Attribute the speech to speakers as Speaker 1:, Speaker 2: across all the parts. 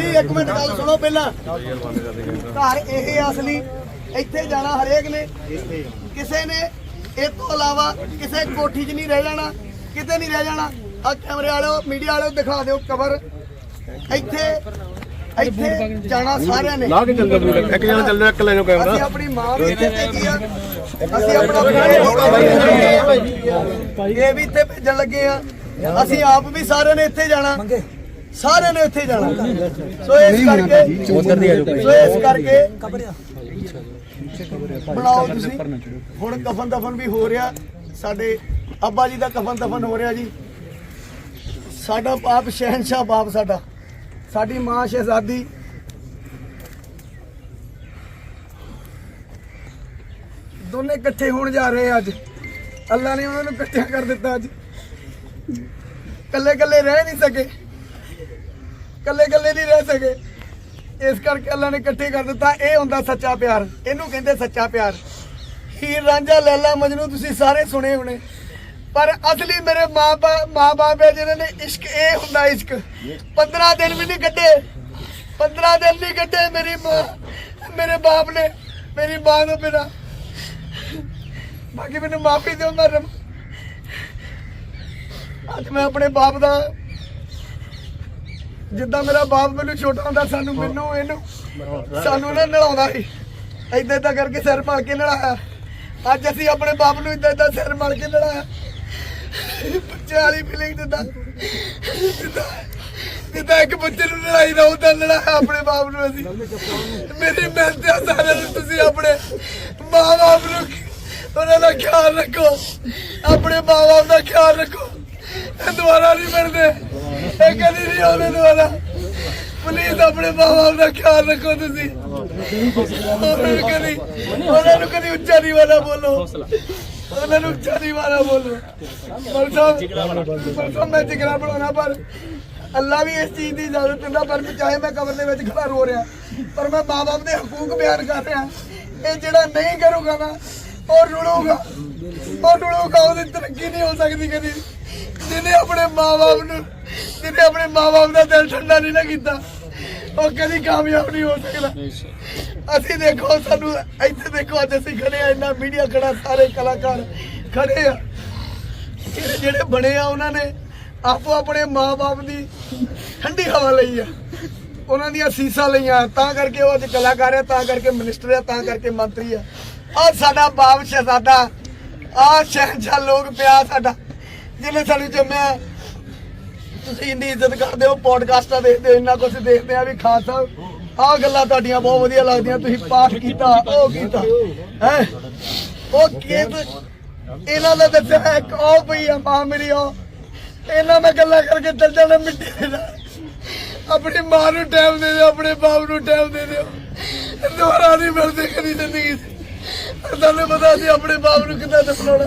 Speaker 1: ਭਾਈ ਇੱਕ ਮਿੰਟ ਗੱਲ ਸੁਣੋ ਪਹਿਲਾਂ। ਘਰ ਇਹ ਅਸਲੀ ਇੱਥੇ ਜਾਣਾ ਹਰੇਕ ਨੇ। ਕਿਸੇ ਨੇ ਇਹ ਤੋਂ ਇਲਾਵਾ ਕਿਸੇ ਕੋਠੀ 'ਚ ਨਹੀਂ ਰਹਿ ਜਾਣਾ ਕਿਤੇ ਨਹੀਂ ਰਹਿ ਜਾਣਾ। ਆ ਕੈਮਰੇ ਵਾਲਿਓ ਮੀਡੀਆ ਵਾਲਿਓ ਦਿਖਾ ਦਿਓ ਕਵਰ। ਇੱਥੇ ਇੱਥੇ ਜਾਣਾ ਸਾਰਿਆਂ ਨੇ।
Speaker 2: ਲਾ ਕੇ ਚੱਲਦਾ ਬੂਟ ਇੱਕ ਜਣਾ ਚੱਲਦਾ ਇੱਕ ਲੈ ਜਾਓ
Speaker 1: ਅਸੀਂ
Speaker 2: ਕੈਮਰਾ
Speaker 1: ਆਪਣੀ ਮਾਂ ਵੀ ਇੱਥੇ ਭੇਜੀ ਆ। ਅਸੀਂ ਆਪਣਾ ਇਹ ਵੀ ਇੱਥੇ ਭੇਜਣ ਲੱਗੇ ਆ। ਅਸੀਂ ਆਪ ਵੀ ਸਾਰਿਆਂ ਨੇ ਇੱਥੇ ਜਾਣਾ। ਸਾਰਿਆਂ ਨੇ ਇੱਥੇ ਜਾਣਾ। ਸੋ ਇਸ ਕਰਕੇ
Speaker 2: ਉਧਰ ਦੀ ਆ ਜਾਓ
Speaker 1: ਸੋ ਇਸ ਕਰਕੇ ਬਣਾਓ ਤੁਸੀਂ। ਹੁਣ ਕਫਨ ਦਫਨ ਵੀ ਹੋ ਰਿਹਾ। ਸਾਡੇ ਅੱਬਾ ਜੀ ਦਾ ਕਫਨ ਦਫਨ ਹੋ ਰਿਹਾ ਜੀ। ਸਾਡਾ ਬਾਪ ਸ਼ਹਿਨशाह ਬਾਪ ਸਾਡਾ। ਸਾਡੀ ਮਾਂ ਸ਼ਹਿਜ਼ਾਦੀ। ਦੋਨੇ ਇਕੱਠੇ ਹੋਣ ਜਾ ਰਹੇ ਅੱਜ। ਅੱਲਾ ਨੇ ਉਹਨਾਂ ਨੂੰ ਇਕੱਠਿਆਂ ਕਰ ਦਿੱਤਾ ਅੱਜ। ਕੱਲੇ ਕੱਲੇ ਰਹਿ ਨਹੀਂ ਸਕੇ। ਕੱਲੇ ਕੱਲੇ ਨਹੀਂ ਰਹਿ ਸਕੇ। ਇਸ ਕਰਕੇ ਅੱਲਾ ਨੇ ਇਕੱਠੇ ਕਰ ਦਿੱਤਾ। ਇਹ ਹੁੰਦਾ ਸੱਚਾ ਪਿਆਰ। ਇਹਨੂੰ ਕਹਿੰਦੇ ਸੱਚਾ ਪਿਆਰ। ਹੀਰ ਰਾਂਝਾ ਲੈਲਾ ਮਜਨੂ ਤੁਸੀਂ ਸਾਰੇ ਸੁਣੇ ਹੋਣੇ। ਪਰ ਅਸਲੀ ਮੇਰੇ ਮਾਪਾ ਮਾਪੇ ਹੈ ਜਿਨ੍ਹਾਂ ਨੇ ਇਸ਼ਕ, ਇਹ ਹੁੰਦਾ ਇਸ਼ਕ। 15 ਦਿਨ ਵੀ ਨਹੀਂ ਕੱਢੇ। 15 ਦਿਨ ਨਹੀਂ ਕੱਢੇ ਮੇਰੀ ਮਾਂ। ਮੇਰੇ ਬਾਪ ਨੇ। ਮੇਰੀ ਮਾਂ ਤੋਂ ਬਿਨਾ। ਬਾਕੀ ਮੈਨੂੰ ਮਾਫੀ ਦਿਓ, ਮੈਂ ਅੱਜ ਮੈਂ ਆਪਣੇ ਬਾਪ ਦਾ ਜਿੱਦਾਂ ਮੇਰਾ ਬਾਪ ਮੈਨੂੰ ਛੋਟਾ ਹੁੰਦਾ ਸਾਨੂੰ ਮੈਨੂੰ ਇਹਨੂੰ ਸਾਨੂੰ ਨਾ ਨਲਾਉਂਦਾ ਸੀ। ਏਦਾਂ ਏਦਾਂ ਕਰਕੇ ਸਿਰ ਪਾ ਕੇ ਨਲਾਇਆ। ਅੱਜ ਅਸੀਂ ਆਪਣੇ ਬਾਪ ਨੂੰ ਏਦਾਂ ਏਦਾਂ ਸਿਰ ਮਾਰ ਕੇ ਨਲਾਇਆ। ਬੱਚੇ ਵਾਲੀ ਫੀਲਿੰਗ ਜਿੱਦਾਂ ਜਿੱਦਾਂ ਇੱਕ ਬੱਚੇ ਨੂੰ ਲੜਾਈ ਦਾ ਉਦਾਂ ਲੜਾਇਆ ਆਪਣੇ ਬਾਪ ਨੂੰ ਅਸੀਂ। ਮੇਰੀ ਮਿਹਨਤ ਆ ਸਾਰਿਆਂ ਨੂੰ ਤੁਸੀਂ ਆਪਣੇ ਮਾਂ ਬਾਪ ਨੂੰ ਉਹਨਾਂ ਦਾ ਖਿਆਲ ਰੱਖੋ। ਆਪਣੇ ਮਾਂ ਬਾਪ ਦਾ ਖਿਆਲ ਰੱਖੋ। ਇਹ ਦੁਬਾਰਾ ਨਹੀਂ ਮਿਲਦੇ ਇਹ ਕਦੀ ਨਹੀਂ ਆਉਂਦੇ ਦੁਬਾਰਾ ਪਲੀਜ਼ ਆਪਣੇ ਮਾਂ ਬਾਪ ਦਾ ਖਿਆਲ ਰੱਖੋ ਤੁਸੀਂ। ਉਹਨਾਂ ਨੂੰ ਕਦੀ ਉਹਨਾਂ ਨੂੰ ਕਦੀ ਉੱਚਾ ਨਹੀਂ ਵਾਲਾ ਬੋਲੋ। ਉਹਨਾਂ ਨੂੰ ਉੱਚਾ ਨਹੀਂ ਵਾਲਾ ਬੋਲੋ। ਪਰਸੋਂ ਮੈਂ ਜਿਗਰਾ ਬਣਾਉਣਾ, ਪਰ ਅੱਲਾ ਵੀ ਇਸ ਚੀਜ਼ ਦੀ ਇਜਾਜ਼ਤ ਦਿੰਦਾ, ਪਰ ਚਾਹੇ ਮੈਂ ਕਬਰ ਦੇ ਵਿੱਚ ਖੜਾ ਰੋ ਰਿਹਾ। ਪਰ ਮੈਂ ਮਾਂ ਬਾਪ ਦੇ ਹਕੂਕ ਬਿਆਨ ਕਰ ਰਿਹਾ। ਇਹ ਜਿਹੜਾ ਨਹੀਂ ਕਰੂਗਾ ਨਾ, ਉਹ ਰੁਲੂਗਾ। ਉਹ ਰੁਲੂਗਾ, ਉਹਦੀ ਤਰੱਕੀ ਨਹੀਂ ਹੋ ਸਕਦੀ ਕਦੀ। ਜਿਹਨੇ ਆਪਣੇ ਮਾਂ ਬਾਪ ਨੂੰ ਜਿਹਨੇ ਆਪਣੇ ਮਾਂ ਬਾਪ ਦਾ ਦਿਲ ਠੰਡਾ ਨਹੀਂ ਨਾ ਕੀਤਾ, ਉਹ ਕਦੀ ਕਾਮਯਾਬ ਨਹੀਂ ਹੋ ਸਕਦਾ। ਅਸੀਂ ਦੇਖੋ, ਸਾਨੂੰ ਇੱਥੇ ਦੇਖੋ, ਅੱਜ ਅਸੀਂ ਖੜੇ ਆ, ਇੰਨਾ ਮੀਡੀਆ ਖੜਾ, ਸਾਰੇ ਕਲਾਕਾਰ ਖੜੇ ਆ। ਜਿਹੜੇ ਜਿਹੜੇ ਬਣੇ ਆ, ਉਹਨਾਂ ਨੇ ਆਪੋ ਆਪਣੇ ਮਾਪੇ ਦੀ ਠੰਡੀ ਹਵਾ ਲਈ ਆ। ਉਹਨਾਂ ਦੀਆਂ ਸੀਸਾਂ ਲਈਆਂ, ਤਾਂ ਕਰਕੇ ਉਹ ਅੱਜ ਕਲਾਕਾਰ ਆ, ਤਾਂ ਕਰਕੇ ਮਿਨਿਸਟਰ ਆ, ਤਾਂ ਕਰਕੇ ਮੰਤਰੀ ਆ। ਆ ਸਾਡਾ ਬਾਪ ਸ਼ਹਿਜ਼ਾਦਾ ਆ ਸ਼ਹਿਨशाह ਲੋਕ ਪਿਆ ਸਾਡਾ। ਜਿਹਨੇ ਸਾਨੂੰ ਜੰਮਿਆ ਤੁਸੀਂ ਇੰਨੀ ਇੱਜ਼ਤ ਕਰਦੇ ਹੋ, ਪੋਡਕਾਸਟਾਂ ਦੇਖਦੇ ਹੋ, ਇੰਨਾ ਕੁਝ ਦੇਖਦੇ ਆ ਵੀ ਖਾਨ ਸਾਹਿਬ ਆਹ ਗੱਲਾਂ ਤੁਹਾਡੀਆਂ ਬਹੁਤ ਵਧੀਆ ਲੱਗਦੀਆਂ, ਤੁਸੀਂ ਪਾਠ ਕੀਤਾ, ਉਹ ਕੀਤਾ, ਹੈ? ਉਹ ਕੀ ਇਹਨਾਂ ਦਾ ਦੱਸਿਆ ਇੱਕ ਉਹ ਪਈ ਆ, ਮਾਂ ਮੇਰੀ ਉਹ। ਇਹਨਾਂ ਮੈਂ ਗੱਲਾਂ ਕਰਕੇ ਚੱਲ ਜਾਣਾ ਮਿੱਟੀ ਦੇ ਆਪਣੀ ਮਾਂ ਨੂੰ ਟਾਈਮ ਦੇ ਦਿਓ, ਆਪਣੇ ਬਾਪ ਨੂੰ ਟਾਈਮ ਦੇ ਦਿਓ। ਦੁਬਾਰਾ ਨਹੀਂ ਮਿਲਦੇ ਕਦੀ ਜ਼ਿੰਦਗੀ 'ਚ। ਤੁਹਾਨੂੰ ਪਤਾ ਸੀ ਆਪਣੇ ਬਾਪ ਨੂੰ ਕਿੱਦਾਂ ਦਫਨਾਉਣਾ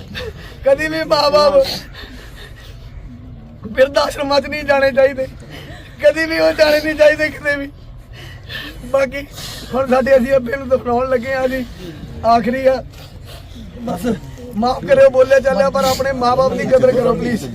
Speaker 1: ਕਦੀ ਵੀ ਮਾਂ-ਬਾਪ ਬਿਰਧ ਆਸ਼ਰਮਾਂ 'ਚ ਨਹੀਂ ਜਾਣੇ ਚਾਹੀਦੇ। ਕਦੀ ਵੀ ਉਹ ਜਾਣੇ ਨਹੀਂ ਚਾਹੀਦੇ ਕਿਤੇ ਵੀ। ਬਾਕੀ ਹੁਣ ਸਾਡੇ ਅਸੀਂ ਅੱਬੇ ਨੂੰ ਦਫਨਾਉਣ ਲੱਗੇ ਆ ਜੀ। ਆਖਰੀ ਆ। ਬਸ ਮਾਫ ਕਰਿਓ, ਬੋਲਿਆ ਚੱਲਿਆ, ਪਰ ਆਪਣੇ ਮਾਪੇ ਦੀ ਕਦਰ ਕਰੋ ਪਲੀਜ਼